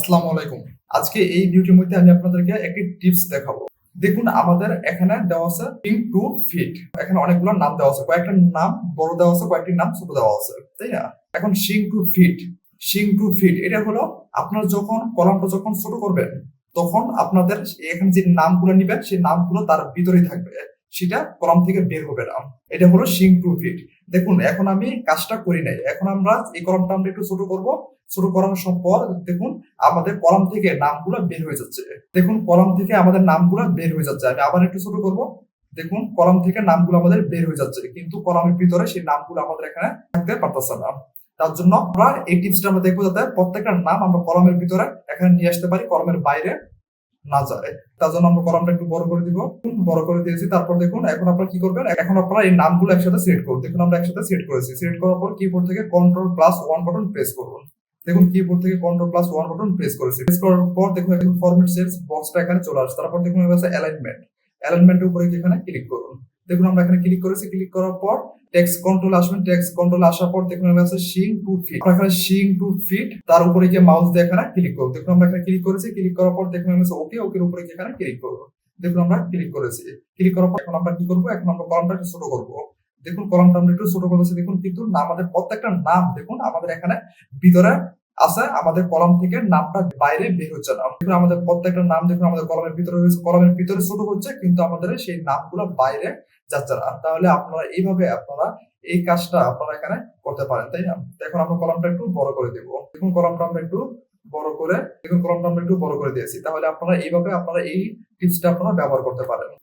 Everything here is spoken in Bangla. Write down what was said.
আসসালামু আলাইকুম। আজকে এই ভিডিওটির মধ্যে আমি আপনাদেরকে একটি টিপস দেখাবো। দেখুন, আমাদের এখানে দেওয়া আছে পিং টু ফিট এখানে অনেকগুলো নাম দেওয়া আছে। কয়েকটা নাম, বড় দেওয়া আছে, কয়েকটি নাম, ছোট দেওয়া আছে। তাই না? এখন শিং টু ফিট শিং টু ফিট এটা হলো আপনার যখন কলামটা যখন ছোট করবেন, তখন আপনাদের এখানে যে নামগুলো নিবেন, সেই নামগুলো তার ভিতরেই থাকবে। সেটা কলাম থেকে বের হবে না। এটা হলো শিং টু ফিট দেখুন, এখন আমি কাজটা করি নাই। এখন আমরা এই কলমটা আমরা একটু ছোট করব। ছোট করানোর পর দেখুন, আমাদের কলাম থেকে নামগুলো বের হয়ে যাচ্ছে। দেখুন, কলাম থেকে আমাদের নামগুলো বের হয়ে যাচ্ছে। আমি আবার একটু ছোট করব। দেখুন, কলাম থেকে নামগুলো আমাদের বের হয়ে যাচ্ছে। কিন্তু কলামের ভিতরে সেই নামগুলো আমাদের এখানে থাকতে পারতেছে না। তার জন্য আমরা এই টিপসটা আমরা দেখব যাতে প্রত্যেকটা নাম আমরা কলমের ভিতরে এখানে নিয়ে আসতে পারি, কলমের বাইরে। না যায়। তার জন্য আমরা কলামটা একটু বড় করে দিব। বড় করে দিয়েছি, তারপর দেখুন, এখন আপনারা কি করবেন? এখন আপনারা এই নামগুলো একসাথে সিলেক্ট করুন। দেখুন, আমরা একসাথে সিলেক্ট করেছি। সিলেক্ট করার পর কিবোর্ড থেকে control plus one button press করুন। দেখুন কিবোর্ড থেকে control plus one button press করেছি। প্রেস করার পর দেখুন, এখন ফরম্যাট সেলস বক্সটা এখানে চলে আসছে। তারপর দেখুন, এবার অ্যালাইনমেন্ট অ্যালাইনমেন্টের উপরে এখানে ক্লিক করুন। দেখুন আমরা এখানে ক্লিক করেছি ক্লিক করার পর টেক্সট কন্ট্রোল আসবেন টেক্সট কন্ট্রোল আসার পর দেখুন এখানে আছে শিং টু ফিট আমরা এখানে শিং টু ফিট তার উপরে গিয়ে মাউস দিয়ে এখানে ক্লিক করুন দেখুন আমরা এখানে ক্লিক করেছি ক্লিক করার পর দেখুন এখানে ওকে ওকের উপরে গিয়ে এখানে ক্লিক করুন দেখুন আমরা ক্লিক করেছি। ক্লিক করার পর এখন আমরা কি করব? এখন আমরা কলমটা একটু ছোট করব। দেখুন কলমটা আমরা একটু ছোট করেছি দেখুন কিন্তু আমাদের প্রত্যেকটা নাম দেখুন, আমাদের এখানে ভিতরে আছে, আমাদের কলম থেকে নামটা বাইরে বের হচ্ছে না। দেখুন আমাদের প্রত্যেকটা নাম দেখুন, আমাদের কলমের ভিতরে রয়েছে, কলমের ভিতরে ছোট হচ্ছে, কিন্তু আমাদের সেই নামগুলো বাইরে যাচ্ছে না। তাহলে আপনারা এইভাবে আপনারা এই কাজটা আপনারা এখানে করতে পারেন, তাই না? এখন আমরা কলমটা একটু বড় করে দেবো। দেখুন কলমটা আমরা একটু বড় করে, দেখুন কলমটা আমরা একটু বড় করে দিয়েছি। তাহলে আপনারা এইভাবে আপনারা এই টিপসটা আপনারা ব্যবহার করতে পারেন।